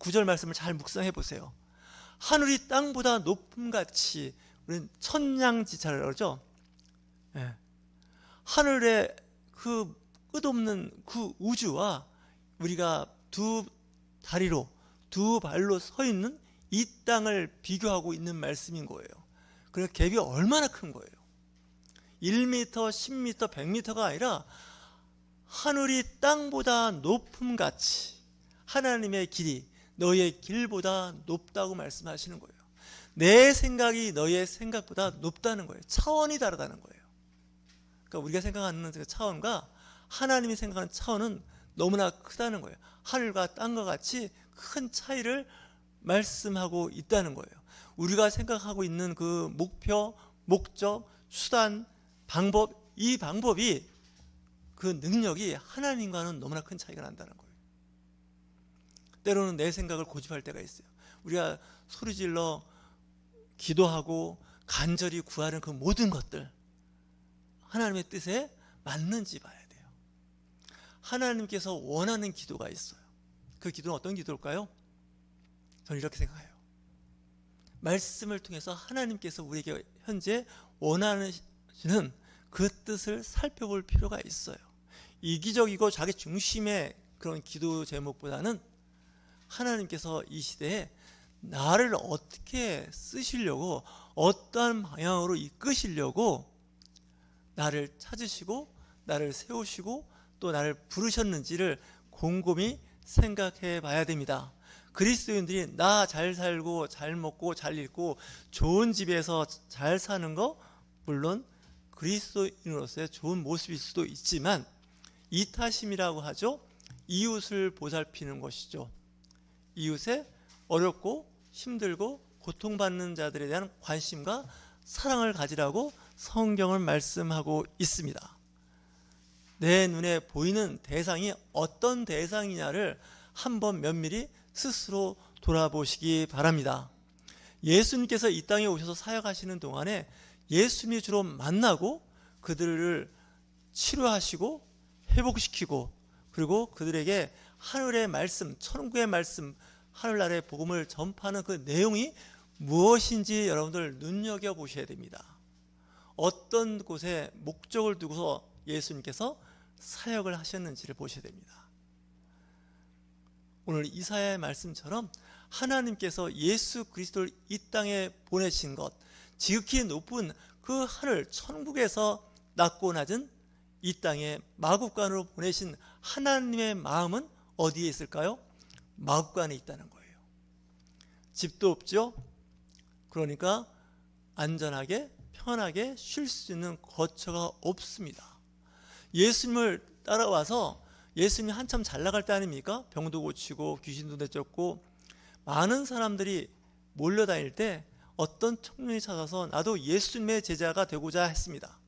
구절 말씀을 잘 묵상해 보세요. 하늘이 땅보다 높음 같이 우리는 천냥지차를 그러죠. 예. 하늘의 그 끝없는 그 우주와 우리가 두 다리로 두 발로 서 있는 이 땅을 비교하고 있는 말씀인 거예요. 그 갭이 얼마나 큰 거예요. 1m, 10m, 100m가 아니라 하늘이 땅보다 높음 같이 하나님의 길이 너의 길보다 높다고 말씀하시는 거예요. 내 생각이 너의 생각보다 높다는 거예요. 차원이 다르다는 거예요. 그러니까 우리가 생각하는 그 차원과 하나님이 생각하는 차원은 너무나 크다는 거예요. 하늘과 땅과 같이 큰 차이를 말씀하고 있다는 거예요. 우리가 생각하고 있는 그 목표, 목적, 수단, 방법, 이 방법이 그 능력이 하나님과는 너무나 큰 차이가 난다는 거예요. 때로는 내 생각을 고집할 때가 있어요. 우리가 소리질러 기도하고 간절히 구하는 그 모든 것들 하나님의 뜻에 맞는지 봐야 돼요. 하나님께서 원하는 기도가 있어요. 그 기도는 어떤 기도일까요? 저는 이렇게 생각해요. 말씀을 통해서 하나님께서 우리에게 현재 원하시는 그 뜻을 살펴볼 필요가 있어요. 이기적이고 자기 중심의 그런 기도 제목보다는 하나님께서 이 시대에 나를 어떻게 쓰시려고 어떠한 방향으로 이끄시려고 나를 찾으시고 나를 세우시고 또 나를 부르셨는지를 곰곰이 생각해 봐야 됩니다. 그리스도인들이 나 잘 살고 잘 먹고 잘 읽고 좋은 집에서 잘 사는 거 물론 그리스도인으로서의 좋은 모습일 수도 있지만 이타심이라고 하죠. 이웃을 보살피는 것이죠. 이웃의 어렵고 힘들고 고통받는 자들에 대한 관심과 사랑을 가지라고 성경을 말씀하고 있습니다. 내 눈에 보이는 대상이 어떤 대상이냐를 한번 면밀히 스스로 돌아보시기 바랍니다. 예수님께서 이 땅에 오셔서 사역하시는 동안에 예수님이 주로 만나고 그들을 치료하시고 회복시키고 그리고 그들에게 하늘의 말씀, 천국의 말씀, 하늘나라의 복음을 전파하는 그 내용이 무엇인지 여러분들 눈여겨 보셔야 됩니다. 어떤 곳에 목적을 두고서 예수님께서 사역을 하셨는지를 보셔야 됩니다. 오늘 이사야의 말씀처럼 하나님께서 예수 그리스도를 이 땅에 보내신 것, 지극히 높은 그 하늘 천국에서 낮고 낮은 이 땅에 마국간으로 보내신 하나님의 마음은 어디에 있을까요? 마국간에 있다는 거예요. 집도 없죠. 그러니까 안전하게 편하게 쉴 수 있는 거처가 없습니다. 예수님을 따라와서 예수님이 한참 잘 나갈 때 아닙니까? 병도 고치고 귀신도 내쫓고 많은 사람들이 몰려다닐 때 어떤 청년이 찾아서 나도 예수님의 제자가 되고자 했습니다.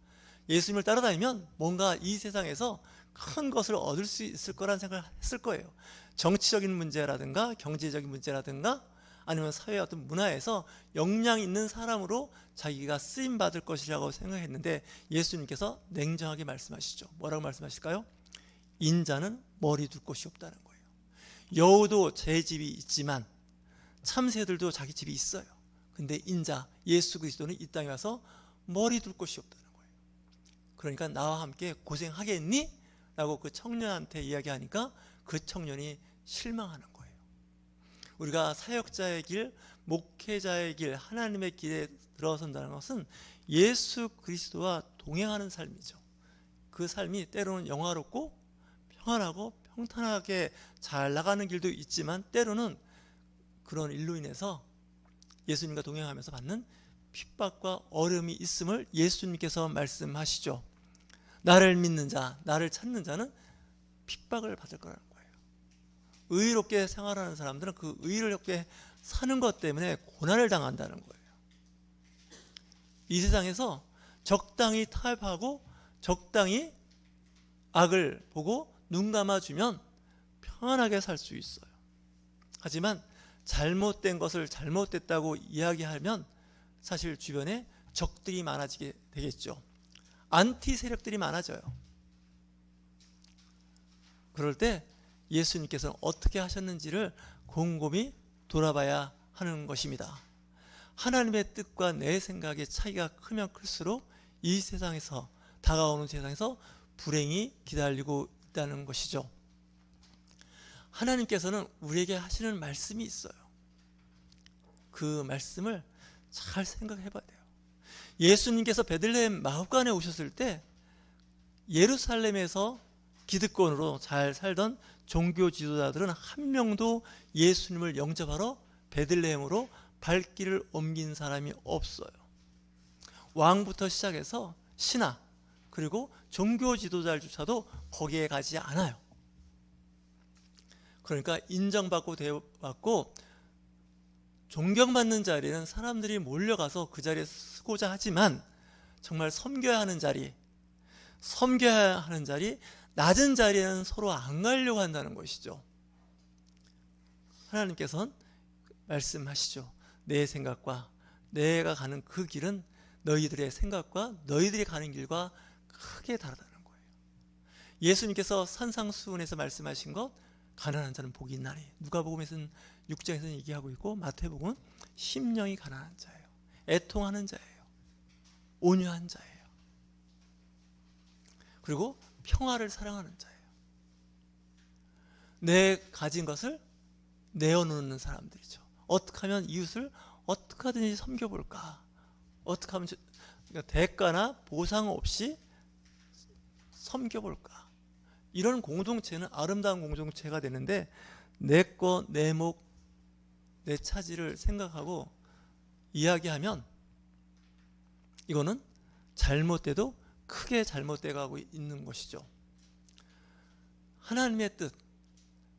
예수님을 따라다니면 뭔가 이 세상에서 큰 것을 얻을 수 있을 거란 생각을 했을 거예요. 정치적인 문제라든가 경제적인 문제라든가 아니면 사회 어떤 문화에서 역량 있는 사람으로 자기가 쓰임 받을 것이라고 생각했는데 예수님께서 냉정하게 말씀하시죠. 뭐라고 말씀하실까요? 인자는 머리 둘 곳이 없다는 거예요. 여우도 제 집이 있지만 참새들도 자기 집이 있어요. 근데 인자 예수 그리스도는 이 땅에 와서 머리 둘 곳이 없다는 거예요. 그러니까 나와 함께 고생하겠니? 라고 그 청년한테 이야기하니까 그 청년이 실망하는 거예요. 우리가 사역자의 길, 목회자의 길, 하나님의 길에 들어선다는 것은 예수 그리스도와 동행하는 삶이죠. 그 삶이 때로는 영화롭고 평안하고 평탄하게 잘 나가는 길도 있지만 때로는 그런 일로 인해서 예수님과 동행하면서 받는 핍박과 어려움이 있음을 예수님께서 말씀하시죠. 나를 믿는 자, 나를 찾는 자는 핍박을 받을 거라는 거예요. 의롭게 생활하는 사람들은 그 의롭게 사는 것 때문에 고난을 당한다는 거예요. 이 세상에서 적당히 타협하고 적당히 악을 보고 눈 감아주면 평안하게 살 수 있어요. 하지만 잘못된 것을 잘못됐다고 이야기하면 사실 주변에 적들이 많아지게 되겠죠. 안티 세력들이 많아져요. 그럴 때 예수님께서는 어떻게 하셨는지를 곰곰이 돌아봐야 하는 것입니다. 하나님의 뜻과 내 생각의 차이가 크면 클수록 이 세상에서 다가오는 세상에서 불행이 기다리고 있다는 것이죠. 하나님께서는 우리에게 하시는 말씀이 있어요. 그 말씀을 잘 생각해 봐야 돼요. 예수님께서 베들레헴 마을관에 오셨을 때 예루살렘에서 기득권으로 잘 살던 종교 지도자들은 한 명도 예수님을 영접하러 베들레헴으로 발길을 옮긴 사람이 없어요. 왕부터 시작해서 신하 그리고 종교 지도자조차도 거기에 가지 않아요. 그러니까 인정받고 대우받고 존경받는 자리는 사람들이 몰려가서 그 자리에 쓰고자 하지만 정말 섬겨야 하는 자리, 섬겨야 하는 자리, 낮은 자리에는 서로 안 가려고 한다는 것이죠. 하나님께서는 말씀하시죠. 내 생각과 내가 가는 그 길은 너희들의 생각과 너희들이 가는 길과 크게 다르다는 거예요. 예수님께서 산상수훈에서 말씀하신 것 가난한 자는 복이 있나니 누가복음에서는 6장에서는 얘기하고 있고 마태복음은 심령이 가난한 자예요. 애통하는 자예요. 온유한 자예요. 그리고 평화를 사랑하는 자예요. 내 가진 것을 내어놓는 사람들이죠. 어떻게 하면 이웃을 어떻게 하든지 섬겨볼까? 어떻게 하면 그러니까 대가나 보상 없이 섬겨볼까? 이런 공동체는 아름다운 공동체가 되는데 내 거, 내 목, 내 차지를 생각하고 이야기하면 이거는 잘못돼도 크게 잘못돼 가고 있는 것이죠. 하나님의 뜻,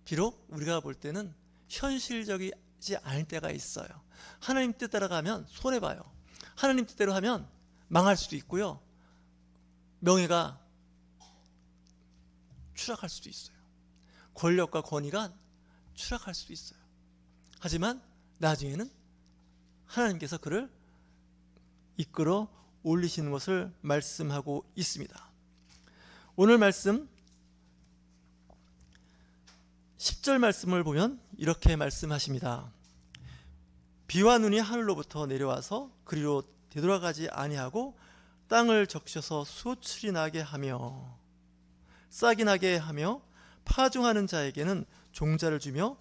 비록 우리가 볼 때는 현실적이지 않을 때가 있어요. 하나님 뜻 따라가면 손해봐요. 하나님 뜻대로 하면 망할 수도 있고요. 명예가 추락할 수도 있어요. 권력과 권위가 추락할 수도 있어요. 하지만 나중에는 하나님께서 그를 이끌어 올리시는 것을 말씀하고 있습니다. 오늘 말씀 10절 말씀을 보면 이렇게 말씀하십니다. 비와 눈이 하늘로부터 내려와서 그리로 되돌아가지 아니하고 땅을 적셔서 수출이 나게 하며 싹이 나게 하며 파종하는 자에게는 종자를 주며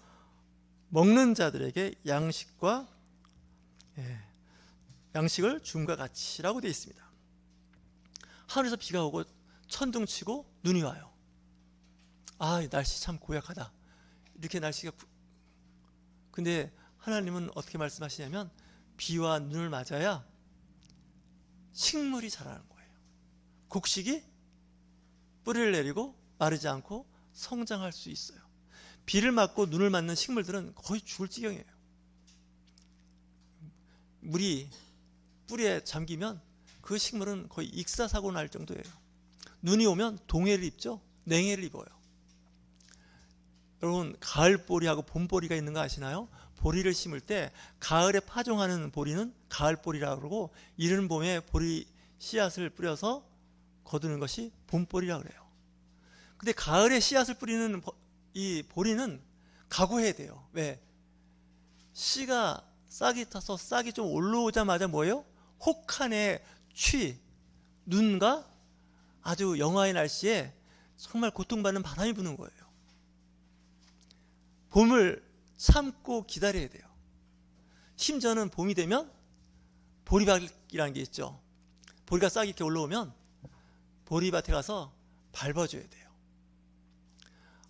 먹는 자들에게 양식과 예, 양식을 줌과 같이라고 되어 있습니다. 하늘에서 비가 오고 천둥 치고 눈이 와요. 아, 날씨 참 고약하다. 이렇게 날씨가 부... 근데 하나님은 어떻게 말씀하시냐면 비와 눈을 맞아야 식물이 자라는 거예요. 곡식이 뿌리를 내리고 마르지 않고 성장할 수 있어요. 비를 맞고 눈을 맞는 식물들은 거의 죽을 지경이에요. 물이 뿌리에 잠기면 그 식물은 거의 익사사고 날 정도예요. 눈이 오면 동해를 입죠. 냉해를 입어요. 여러분 가을 보리하고 봄 보리가 있는 거 아시나요? 보리를 심을 때 가을에 파종하는 보리는 가을 보리라고 그러고 이른 봄에 보리 씨앗을 뿌려서 거두는 것이 봄 보리라 그래요. 근데 가을에 씨앗을 뿌리는 이 보리는 각오해야 돼요. 왜? 씨가 싹이 타서 싹이 좀 올라오자마자 뭐예요? 혹한의 취, 눈과 아주 영하의 날씨에 정말 고통받는 바람이 부는 거예요. 봄을 참고 기다려야 돼요. 심지어는 봄이 되면 보리밭이라는 게 있죠. 보리가 싹이 이렇게 올라오면 보리밭에 가서 밟아줘야 돼요.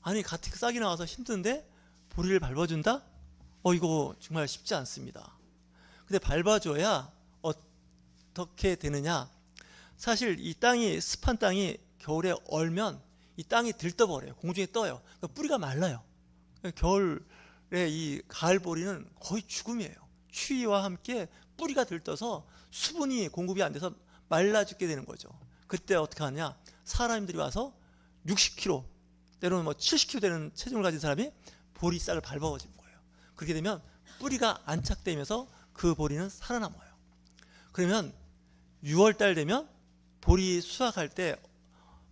아니, 같이 싹이 나와서 힘든데 보리를 밟아준다? 어, 이거 정말 쉽지 않습니다. 근데 밟아줘야 어떻게 되느냐? 사실 이 땅이 습한 땅이 겨울에 얼면 이 땅이 들떠버려요. 공중에 떠요. 그러니까 뿌리가 말라요. 겨울에 이 가을 보리는 거의 죽음이에요. 추위와 함께 뿌리가 들떠서 수분이 공급이 안 돼서 말라 죽게 되는 거죠. 그때 어떻게 하냐? 사람들이 와서 60kg, 때로는 뭐 70kg 되는 체중을 가진 사람이 보리쌀을 밟아버리는 거예요. 그렇게 되면 뿌리가 안착되면서 그 보리는 살아남아요. 그러면 6월달 되면 보리 수확할 때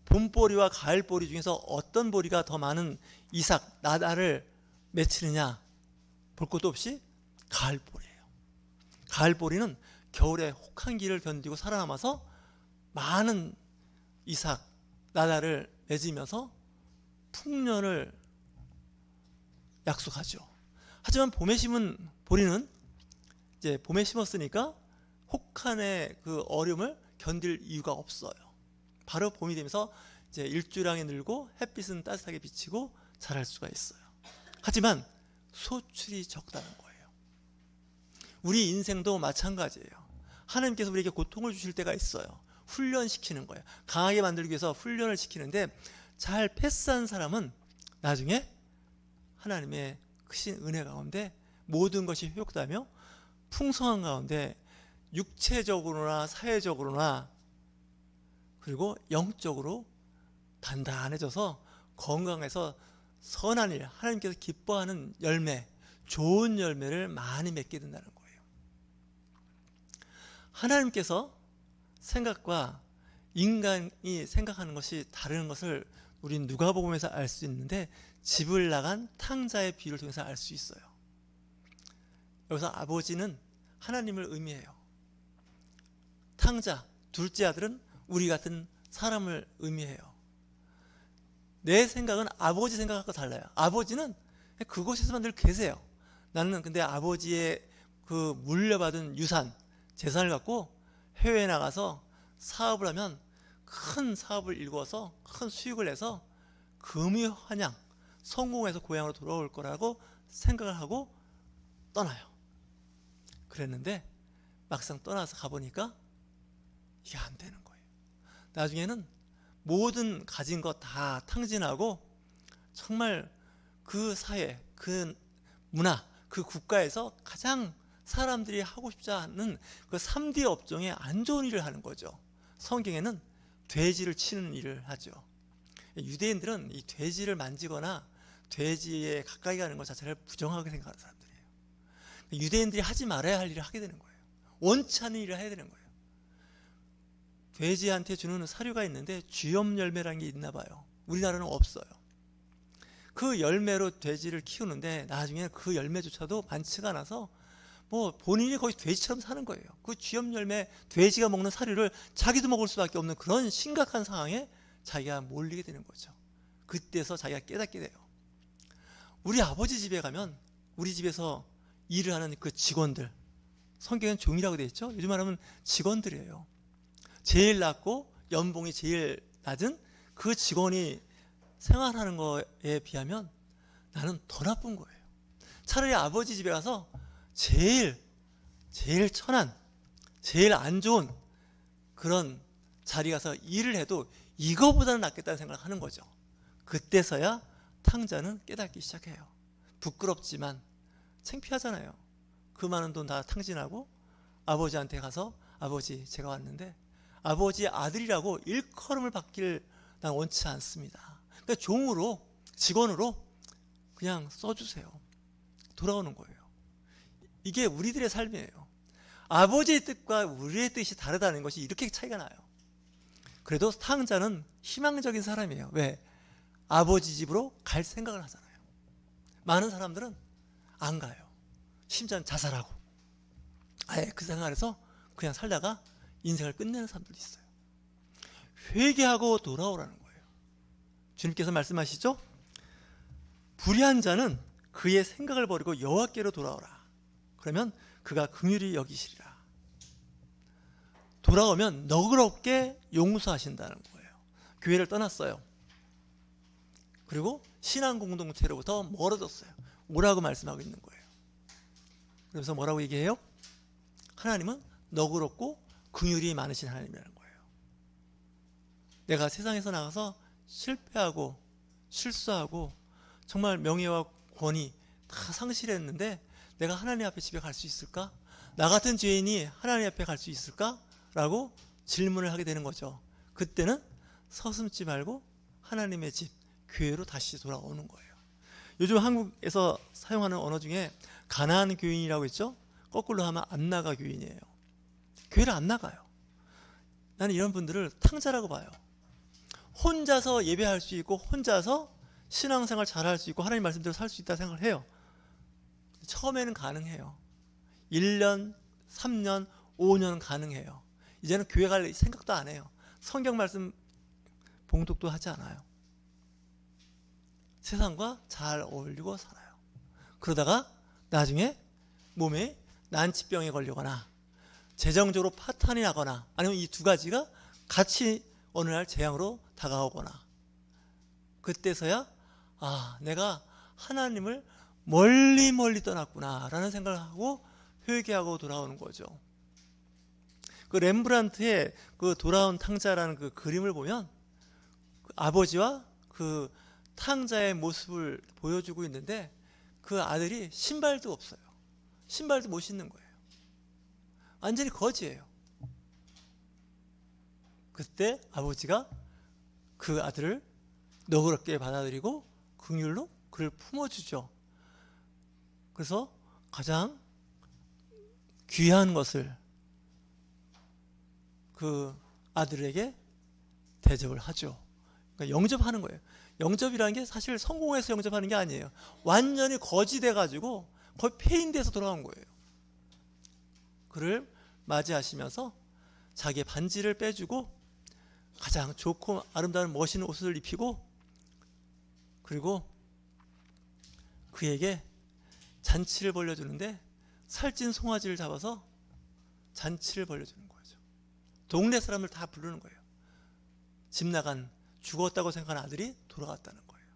봄보리와 가을보리 중에서 어떤 보리가 더 많은 이삭, 나다를 맺히느냐 볼 것도 없이 가을보리예요. 가을보리는 겨울에 혹한 길을 견디고 살아남아서 많은 이삭, 나다를 맺으면서 풍년을 약속하죠. 하지만 봄에 심은 보리는 이제 봄에 심었으니까 혹한의 그 어려움을 견딜 이유가 없어요. 바로 봄이 되면서 이제 일주량이 늘고 햇빛은 따뜻하게 비치고 자랄 수가 있어요. 하지만 소출이 적다는 거예요. 우리 인생도 마찬가지예요. 하나님께서 우리에게 고통을 주실 때가 있어요. 훈련시키는 거예요. 강하게 만들기 위해서 훈련을 시키는데 잘 패스한 사람은 나중에 하나님의 크신 은혜 가운데 모든 것이 회복되며 풍성한 가운데 육체적으로나 사회적으로나 그리고 영적으로 단단해져서 건강해서 선한 일, 하나님께서 기뻐하는 열매, 좋은 열매를 많이 맺게 된다는 거예요. 하나님께서 생각과 인간이 생각하는 것이 다른 것을 우리 누가복음에서 알 수 있는데 집을 나간 탕자의 비유를 통해서 알 수 있어요. 여기서 아버지는 하나님을 의미해요. 탕자, 둘째 아들은 우리 같은 사람을 의미해요. 내 생각은 아버지 생각과 달라요. 아버지는 그곳에서만 늘 계세요. 나는 근데 아버지의 그 물려받은 유산, 재산을 갖고 해외에 나가서 사업을 하면 큰 사업을 일궈서 큰 수익을 내서 금유환양 성공해서 고향으로 돌아올 거라고 생각을 하고 떠나요. 그랬는데 막상 떠나서 가보니까 이게 안 되는 거예요. 나중에는 모든 가진 것 다 탕진하고 정말 그 사회, 그 문화, 그 국가에서 가장 사람들이 하고 싶지 않은 그 3D 업종에 안 좋은 일을 하는 거죠. 성경에는 돼지를 치는 일을 하죠. 유대인들은 이 돼지를 만지거나 돼지에 가까이 가는 것 자체를 부정하게 생각하는 사람들이에요. 유대인들이 하지 말아야 할 일을 하게 되는 거예요. 원치 않는 일을 해야 되는 거예요. 돼지한테 주는 사료가 있는데 쥐염 열매라는 게 있나 봐요. 우리나라는 없어요. 그 열매로 돼지를 키우는데 나중에 그 열매조차도 많지가 않아서 뭐 본인이 거의 돼지처럼 사는 거예요. 그 쥐염 열매 돼지가 먹는 사료를 자기도 먹을 수밖에 없는 그런 심각한 상황에 자기가 몰리게 되는 거죠. 그때서 자기가 깨닫게 돼요. 우리 아버지 집에 가면 우리 집에서 일을 하는 그 직원들 성경엔 종이라고 되어 있죠. 요즘 말하면 직원들이에요. 제일 낮고 연봉이 제일 낮은 그 직원이 생활하는 거에 비하면 나는 더 나쁜 거예요. 차라리 아버지 집에 가서 제일 제일 천한 제일 안 좋은 그런 자리 가서 일을 해도 이거보다는 낫겠다는 생각을 하는 거죠. 그때서야 탕자는 깨닫기 시작해요. 부끄럽지만 창피하잖아요. 그 많은 돈 다 탕진하고 아버지한테 가서 아버지 제가 왔는데 아버지의 아들이라고 일컬음을 받기를 난 원치 않습니다. 그러니까 종으로 직원으로 그냥 써주세요. 돌아오는 거예요. 이게 우리들의 삶이에요. 아버지의 뜻과 우리의 뜻이 다르다는 것이 이렇게 차이가 나요. 그래도 탕자는 희망적인 사람이에요. 왜? 아버지 집으로 갈 생각을 하잖아요. 많은 사람들은 안 가요. 심지어 자살하고. 아예 그 생활에서 그냥 살다가 인생을 끝내는 사람들도 있어요. 회개하고 돌아오라는 거예요. 주님께서 말씀하시죠? 불의한 자는 그의 생각을 버리고 여호와께로 돌아오라. 그러면 그가 긍휼히 여기시리라. 돌아오면 너그럽게 용서하신다는 거예요. 교회를 떠났어요. 그리고 신앙 공동체로부터 멀어졌어요. 오라고 말씀하고 있는 거예요. 그래서 뭐라고 얘기해요? 하나님은 너그럽고 긍휼이 많으신 하나님이라는 거예요. 내가 세상에서 나가서 실패하고 실수하고 정말 명예와 권위 다 상실했는데 내가 하나님 앞에 집에 갈 수 있을까? 나 같은 죄인이 하나님 앞에 갈 수 있을까? 라고 질문을 하게 되는 거죠. 그때는 서슴지 말고 하나님의 집, 교회로 다시 돌아오는 거예요. 요즘 한국에서 사용하는 언어 중에 가나안 교인이라고 있죠? 거꾸로 하면 안 나가 교인이에요. 교회를 안 나가요. 나는 이런 분들을 탕자라고 봐요. 혼자서 예배할 수 있고 혼자서 신앙생활 잘할 수 있고 하나님 말씀대로 살 수 있다 생각을 해요. 처음에는 가능해요. 1년, 3년, 5년 가능해요. 이제는 교회 갈 생각도 안 해요. 성경 말씀 봉독도 하지 않아요. 세상과 잘 어울리고 살아요. 그러다가 나중에 몸에 난치병에 걸리거나 재정적으로 파탄이 나거나 아니면 이 두 가지가 같이 어느 날 재앙으로 다가오거나 그때서야 아 내가 하나님을 멀리 멀리 떠났구나라는 생각을 하고 회개하고 돌아오는 거죠. 그 렘브란트의 그 돌아온 탕자라는 그 그림을 보면 그 아버지와 그 탕자의 모습을 보여주고 있는데 그 아들이 신발도 없어요. 신발도 못 신는 거예요. 완전히 거지예요. 그때 아버지가 그 아들을 너그럽게 받아들이고 긍휼로 그를 품어주죠. 그래서 가장 귀한 것을 그 아들에게 대접을 하죠. 그러니까 영접하는 거예요. 영접이라는 게 사실 성공해서 영접하는 게 아니에요. 완전히 거지돼 가지고 거의 폐인돼서 돌아온 거예요. 그를 맞이하시면서 자기의 반지를 빼주고 가장 좋고 아름다운 멋있는 옷을 입히고 그리고 그에게 잔치를 벌려주는데 살찐 송아지를 잡아서 잔치를 벌려주는 거죠. 동네 사람들 다 부르는 거예요. 집 나간 죽었다고 생각하는 아들이 돌아갔다는 거예요.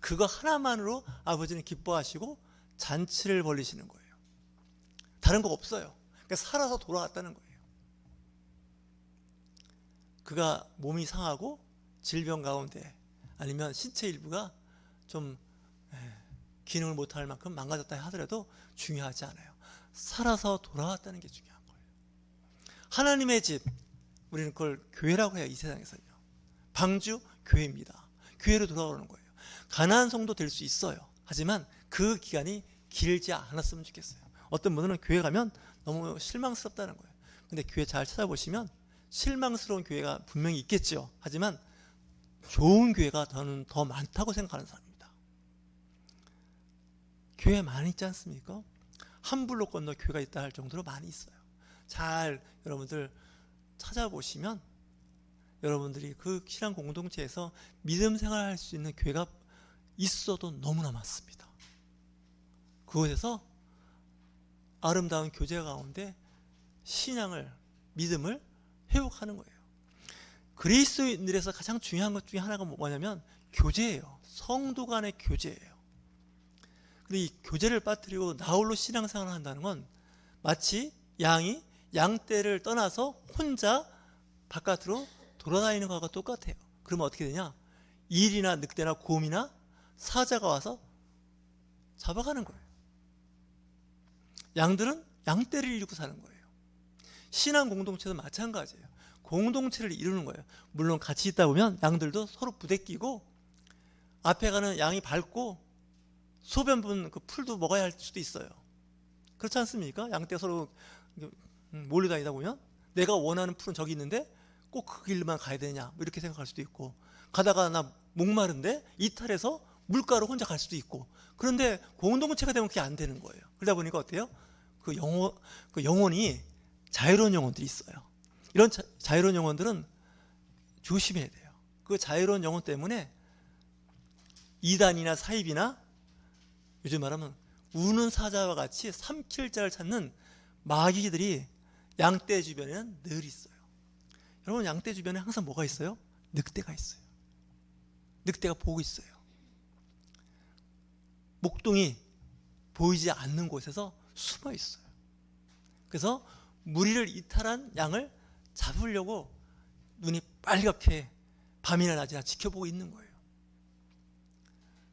그거 하나만으로 아버지는 기뻐하시고 잔치를 벌리시는 거예요. 다른 거 없어요. 그러니까 살아서 돌아왔다는 거예요. 그가 몸이 상하고 질병 가운데 아니면 신체 일부가 좀 에, 기능을 못할 만큼 망가졌다 하더라도 중요하지 않아요. 살아서 돌아왔다는 게 중요한 거예요. 하나님의 집, 우리는 그걸 교회라고 해요. 이 세상에서는요. 방주 교회입니다. 교회로 돌아오는 거예요. 가난한 성도 될 수 있어요. 하지만 그 기간이 길지 않았으면 좋겠어요. 어떤 분들은 교회 가면 너무 실망스럽다는 거예요. 근데 교회 잘 찾아보시면 실망스러운 교회가 분명히 있겠죠. 하지만 좋은 교회가 저는 더 많다고 생각하는 사람입니다. 교회 많이 있지 않습니까? 한 블록 건너 교회가 있다 할 정도로 많이 있어요. 잘 여러분들 찾아보시면 여러분들이 그 신앙 공동체에서 믿음 생활할 수 있는 교회가 있어도 너무나 많습니다. 그곳에서 아름다운 교제 가운데 신앙을 믿음을 회복하는 거예요. 그리스도인들에서 가장 중요한 것 중에 하나가 뭐냐면 교제예요. 성도 간의 교제예요. 근데 이 교제를 빠뜨리고 나홀로 신앙생활을 한다는 건 마치 양이 양떼를 떠나서 혼자 바깥으로 돌아다니는 것과 똑같아요. 그러면 어떻게 되냐? 일이나 늑대나 곰이나 사자가 와서 잡아가는 거예요. 양들은 양떼를 이루고 사는 거예요. 신앙 공동체도 마찬가지예요. 공동체를 이루는 거예요. 물론 같이 있다 보면 양들도 서로 부대끼고 앞에 가는 양이 밟고 소변 분 그 풀도 먹어야 할 수도 있어요. 그렇지 않습니까? 양떼 서로 음, 몰려 다니다 보면 내가 원하는 풀은 저기 있는데 꼭 그 길만 가야 되냐 뭐 이렇게 생각할 수도 있고 가다가 나 목마른데 이탈해서 물가로 혼자 갈 수도 있고 그런데 공동체가 되면 그게 안 되는 거예요. 그러다 보니까 어때요? 그 영혼 그 영혼이 자유로운 영혼들이 있어요. 이런 자, 자유로운 영혼들은 조심해야 돼요. 그 자유로운 영혼 때문에 이단이나 사입이나 요즘 말하면 우는 사자와 같이 삼킬 자를 찾는 마귀들이 양떼 주변에는 늘 있어요. 여러분 양떼 주변에 항상 뭐가 있어요? 늑대가 있어요. 늑대가 보고 있어요. 목동이 보이지 않는 곳에서 숨어 있어요. 그래서 무리를 이탈한 양을 잡으려고 눈이 빨갛게 밤이나 낮이나 지켜보고 있는 거예요.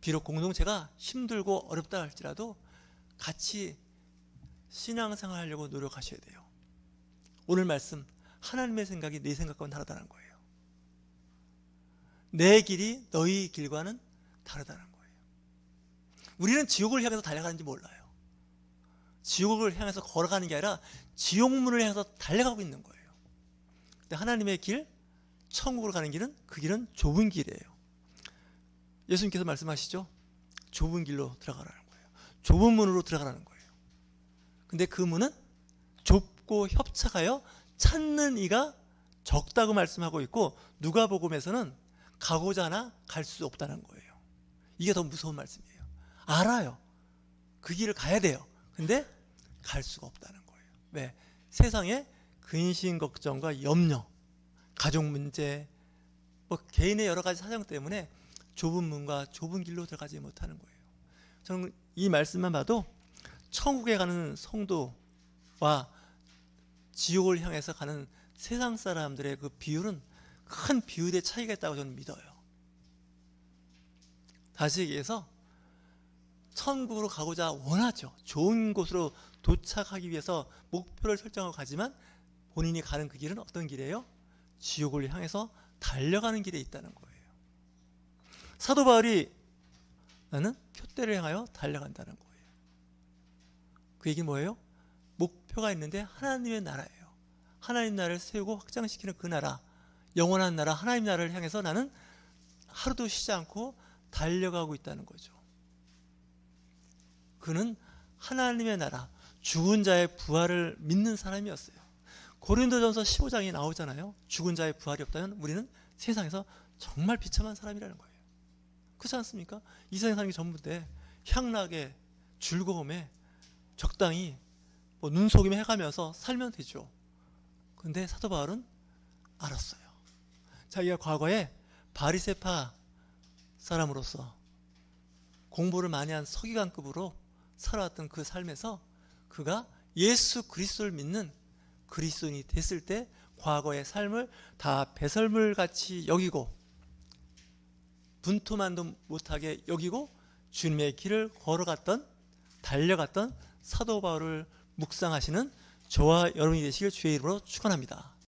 비록 공동체가 힘들고 어렵다 할지라도 같이 신앙생활 하려고 노력하셔야 돼요. 오늘 말씀 하나님의 생각이 내 생각과는 다르다는 거예요. 내 길이 너희 길과는 다르다는 거예요. 우리는 지옥을 향해서 달려가는지 몰라요. 지옥을 향해서 걸어가는 게 아니라 지옥문을 향해서 달려가고 있는 거예요. 근데 하나님의 길, 천국으로 가는 길은 그 길은 좁은 길이에요. 예수님께서 말씀하시죠. 좁은 길로 들어가라는 거예요. 좁은 문으로 들어가라는 거예요. 근데 그 문은 좁고 협착하여 찾는 이가 적다고 말씀하고 있고 누가복음에서는 가고자 하나 갈 수 없다는 거예요. 이게 더 무서운 말씀이에요. 알아요. 그 길을 가야 돼요. 근데 갈 수가 없다는 거예요. 왜? 세상에 근심 걱정과 염려, 가족 문제, 뭐 개인의 여러 가지 사정 때문에 좁은 문과 좁은 길로 들어가지 못하는 거예요. 저는 이 말씀만 봐도 천국에 가는 성도와 지옥을 향해서 가는 세상 사람들의 그 비율은 큰 비율의 차이가 있다고 저는 믿어요. 다시 얘기해서 천국으로 가고자 원하죠. 좋은 곳으로 도착하기 위해서 목표를 설정하고 가지만 본인이 가는 그 길은 어떤 길이에요? 지옥을 향해서 달려가는 길에 있다는 거예요. 사도 바울이 나는 표대를 향하여 달려간다는 거예요. 그 얘기 뭐예요? 목표가 있는데 하나님의 나라예요. 하나님 나라를 세우고 확장시키는 그 나라, 영원한 나라, 하나님 나라를 향해서 나는 하루도 쉬지 않고 달려가고 있다는 거죠. 그는 하나님의 나라, 죽은 자의 부활을 믿는 사람이었어요. 고린도전서 15장에 나오잖아요. 죽은 자의 부활이 없다면 우리는 세상에서 정말 비참한 사람이라는 거예요. 그렇지 않습니까? 이 세상 사람이 전부 때 향락에 즐거움에 적당히 뭐 눈속임에 해가면서 살면 되죠. 근데 사도 바울은 알았어요. 자기가 과거에 바리세파 사람으로서 공부를 많이 한 서기관급으로 살아왔던 그 삶에서 그가 예수 그리스도를 믿는 그리스도인이 됐을 때 과거의 삶을 다 배설물 같이 여기고 분투만도 못하게 여기고 주님의 길을 걸어갔던 달려갔던 사도 바울을 묵상하시는 저와 여러분이 되시길 주의 이름으로 축원합니다.